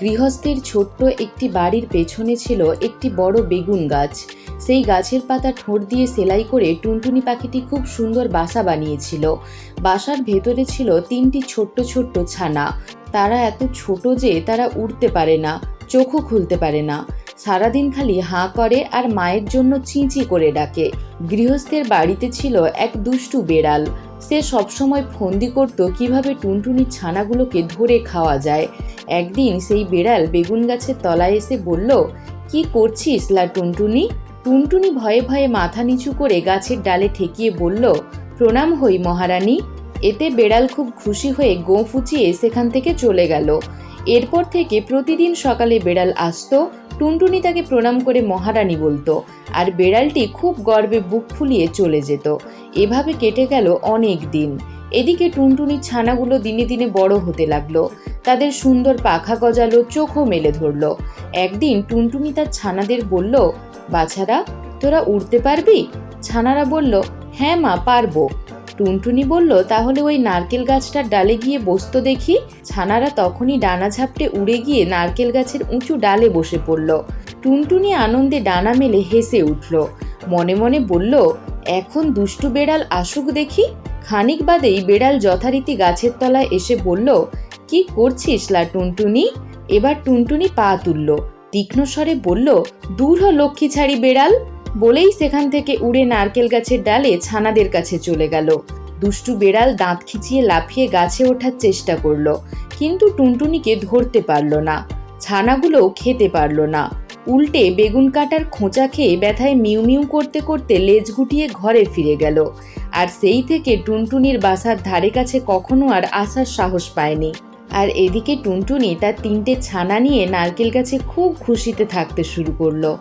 গৃহস্থের ছোট্ট একটি বাড়ির পেছনে ছিল একটি বড় বেগুন গাছ। সেই গাছের পাতা ঠোঁট দিয়ে সেলাই করে টুনটুনি পাখিটি খুব সুন্দর বাসা বানিয়েছিল। বাসার ভেতরে ছিল তিনটি ছোট্ট ছোট্ট ছানা। তারা এত ছোট যে তারা উড়তে পারে না, চোখও খুলতে পারে না। সারাদিন খালি হাঁ করে আর মায়ের জন্য চিঁচি করে ডাকে। গৃহস্থের বাড়িতে ছিল এক দুষ্টু বেড়াল। সে সবসময় ফন্দি করত কীভাবে টুনটুনির ছানাগুলোকে ধরে খাওয়া যায়। একদিন সেই বেড়াল বেগুন গাছের তলায় এসে বলল, কি করছিস লা টুনটুনি? টুনটুনি ভয়ে ভয়ে মাথা নিচু করে গাছের ডালে ঠেকিয়ে বলল, প্রণাম হই মহারানী। এতে বেড়াল খুব খুশি হয়ে গোঁ ফুচিয়ে সেখান থেকে চলে গেল। এরপর থেকে প্রতিদিন সকালে বেড়াল আসতো টুনটুনি তাকে প্রণাম করে মহারানী বলতো, আর বেড়ালটি খুব গর্বে বুক ফুলিয়ে চলে যেত। এভাবে কেটে গেল অনেক দিন। এদিকে টুনটুনির ছানাগুলো দিনে দিনে বড় হতে লাগল। তাদের সুন্দর পাখা গজালো, চোখও মেলে ধরলো। একদিন টুনটুনি তার ছানাদের বলল, বাছারা, তোরা উড়তে পারবি? ছানারা বলল হ্যাঁ মা, পারব। টুনটুনি বলল, তাহলে ওই নারকেল গাছটার ডালে গিয়ে বসতো দেখি। ছানারা তখনই ডানা ঝাপটে উড়ে গিয়ে নারকেল গাছের উঁচু ডালে বসে পড়ল। টুনটুনি আনন্দে ডানা মেলে হেসে উঠল। মনে মনে বলল, এখন দুষ্টু বেড়াল আসুক দেখি। খানিক বাদেই বেড়াল যথারীতি গাছের তলায় এসে বলল, কি করছিস লা টুনটুনি? এবার টুনটুনি পা তুলল। তীক্ষ্ণ স্বরে বলল, দূর হ লক্ষ্মী ছাড়ি বেড়াল। বলেই সেখান থেকে উড়ে নারকেল গাছের ডালে ছানাদের কাছে চলে গেল। দুষ্টু বেড়াল দাঁত খিচিয়ে লাফিয়ে গাছে ওঠার চেষ্টা করল, কিন্তু টুনটুনিকে ধরতে পারল না। ছানাগুলোও খেতে পারল না। উল্টে বেগুন কাটার খোঁচা খেয়ে ব্যথায় মিউ মিউ করতে করতে লেজ গুটিয়ে ঘরে ফিরে গেল। আর সেই থেকে টুনটুনির বাসার ধারে কাছে কখনো আর আসার সাহস পায়নি। আর এদিকে টুনটুনি তার তিনটে ছানা নিয়ে নারকেল গাছে খুব খুশিতে থাকতে শুরু করল।